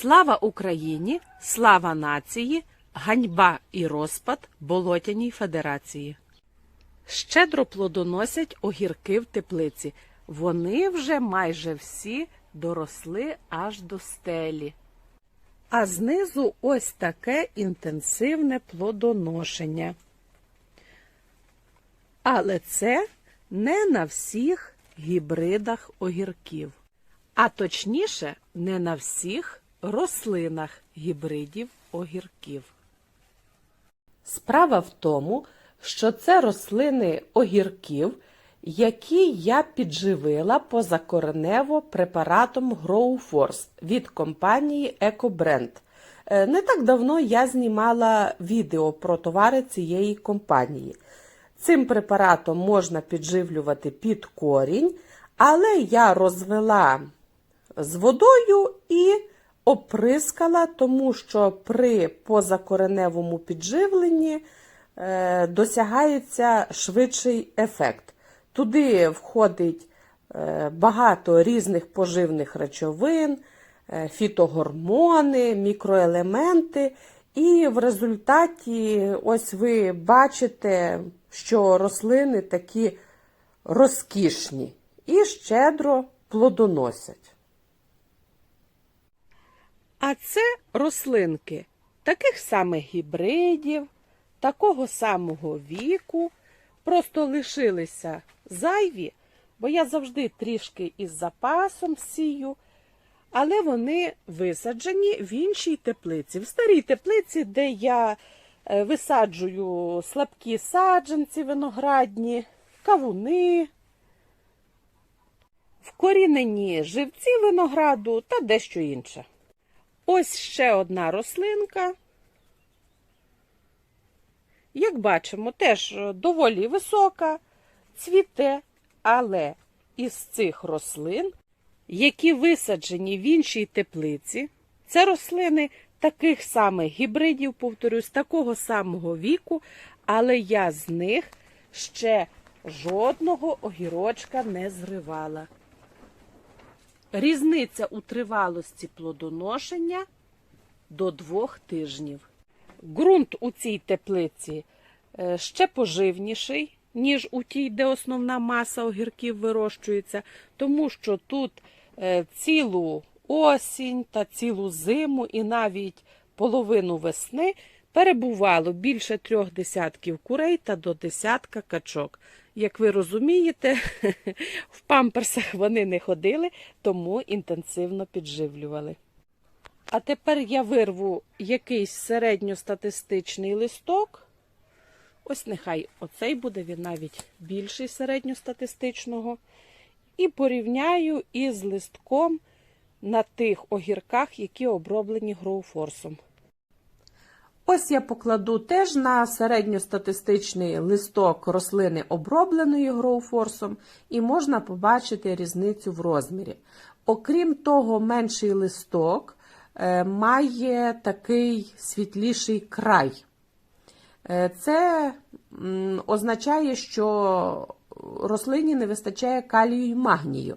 Слава Україні! Слава нації! Ганьба і розпад Болотяній Федерації. Щедро плодоносять огірки в теплиці. Вони вже майже всі доросли аж до стелі. А знизу ось таке інтенсивне плодоношення. Але це не на всіх гібридах огірків, а точніше, не на всіх рослинах гібридів огірків. Справа в тому, що це рослини огірків, які я підживила позакоренево препаратом GrowForce від компанії EcoBrand. Е, Не так давно я знімала відео про товари цієї компанії. Цим препаратом можна підживлювати під корінь, але я розвела з водою і оприскала, тому що при позакореневому підживленні е, досягається швидший ефект. Туди входить е, багато різних поживних речовин, е, фітогормони, мікроелементи. І в результаті, ось ви бачите, що рослини такі розкішні і щедро плодоносять. А це рослинки таких самих гібридів, такого самого віку, просто лишилися зайві, бо я завжди трішки із запасом сію, але вони висаджені в іншій теплиці, в старій теплиці, де я е, висаджую слабкі саджанці виноградні, кавуни, вкорінені живці винограду та дещо інше. Ось ще одна рослинка. Як бачимо, теж е, доволі висока, цвіте, але із цих рослин, які висаджені в іншій теплиці, це рослини таких самих гібридів, повторюсь, такого самого віку, але я з них ще жодного огірочка не зривала. Різниця у тривалості плодоношення до двох тижнів. Ґрунт у цій теплиці е, ще поживніший, ніж у тій, де основна маса огірків вирощується, тому що тут е, цілу осінь та цілу зиму і навіть половину весни перебувало більше трьох десятків курей та до десятка качок. Як ви розумієте, в памперсах вони не ходили, тому інтенсивно підживлювали. А тепер я вирву якийсь середньостатистичний листок. Ось нехай оцей буде він навіть більший середньостатистичного. І порівняю із листком на тих огірках, які оброблені гроуфорсом. Ось я покладу теж на середньостатистичний листок рослини обробленої гроуфорсом, і можна побачити різницю в розмірі. Окрім того, менший листок е, має такий світліший край. Е, Це означає, що рослині не вистачає калію і магнію.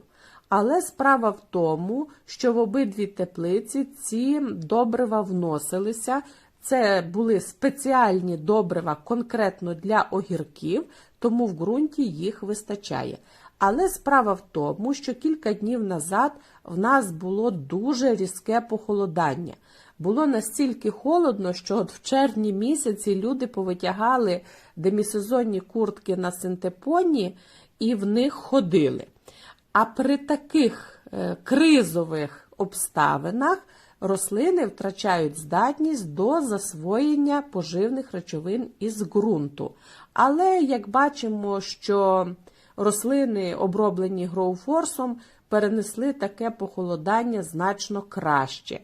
Але справа в тому, що в обидві теплиці ці добрива вносилися. Це були спеціальні добрива конкретно для огірків, тому в ґрунті їх вистачає. Але справа в тому, що кілька днів назад в нас було дуже різке похолодання. Було настільки холодно, що от в червні місяці люди повитягали демісезонні куртки на синтепоні і в них ходили. А при таких е, кризових обставинах рослини втрачають здатність до засвоєння поживних речовин із ґрунту. Але як бачимо, що рослини, оброблені гроуфорсом, перенесли таке похолодання значно краще.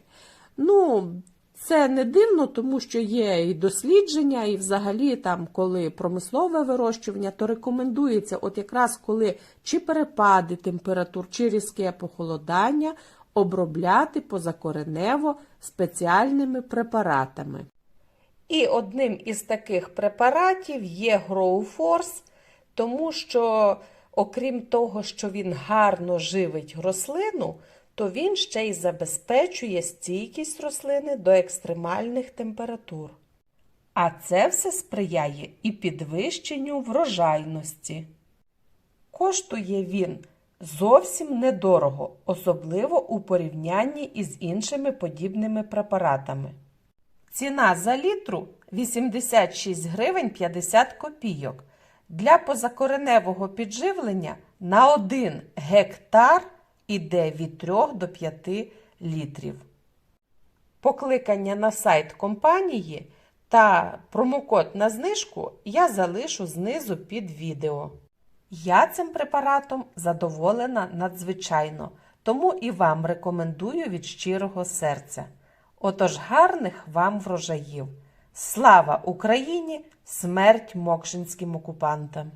Ну, це не дивно, тому що є і дослідження, і взагалі, там, коли промислове вирощування, то рекомендується, от якраз коли чи перепади температур, чи різке похолодання, обробляти позакоренево спеціальними препаратами. І одним із таких препаратів є GrowForce, тому що, окрім того, що він гарно живить рослину, то він ще й забезпечує стійкість рослини до екстремальних температур. А це все сприяє і підвищенню врожайності. Коштує він зовсім недорого, особливо у порівнянні із іншими подібними препаратами. Ціна за літру 86 гривень 50 копійок. Для позакореневого підживлення на 1 гектар іде від 3 до 5 літрів. Покликання на сайт компанії та промокод на знижку я залишу знизу під відео. Я цим препаратом задоволена надзвичайно, тому і вам рекомендую від щирого серця. Отож гарних вам врожаїв! Слава Україні! Смерть мокшинським окупантам!